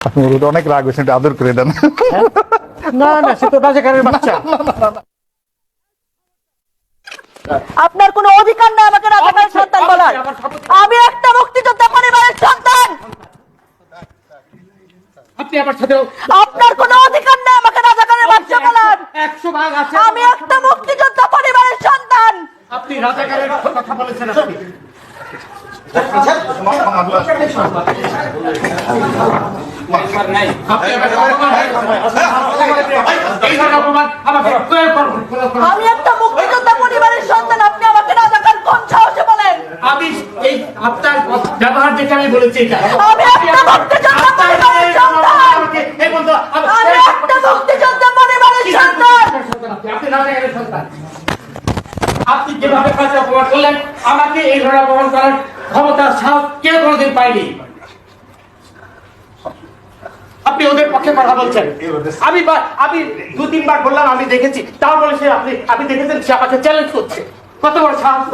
আপনি অনেক রাগ হয়েছেন আদর করে দেন। না না সে তো রাজাকারের বাচ্চা। আপনার কোনো অধিকার নেই আমাকে রাজাকারের সন্তান বলার। আমি একটা মুক্তিযোদ্ধা পরিবারের সন্তান। আপনি আমার সাথে আপনার কোনো অধিকার নেই আমাকে রাজাকারের বাচ্চা বলার। একশো ভাগ আছে আমি একটা মুক্তিযোদ্ধা পরিবারের সন্তান। আপনি রাজাকারের কথা বলেছেন আপনি। আপনি আমি একটা মুক্তিযোদ্ধা পরিবারের সন্তান আপনি আমাকে রাজাকার কোন সাহসে বলেন? আমি এই আপনার ব্যবহার আমি বলেছি এটা। আমি একটা মুক্তিযোদ্ধা পরিবারের সন্তান। আমি একটা মুক্তিযোদ্ধা পরিবারের সন্তান। আপনি? রাজাকারের সন্তান। আপনি যেভাবে কাছে অপমান করলেন আমাকে এই ধরনের অপমান করার ক্ষমতা সাহস কেউ কোনোদিন পাইনি আপনি ওদের পক্ষে কথা বলছেন। আমি আমি দু তিনবার বললাম আমি দেখেছি। তাও বলে সে আপনি আপনি দেখেছেন সে আমাকে চ্যালেঞ্জ করছে। কত বড় সাহস?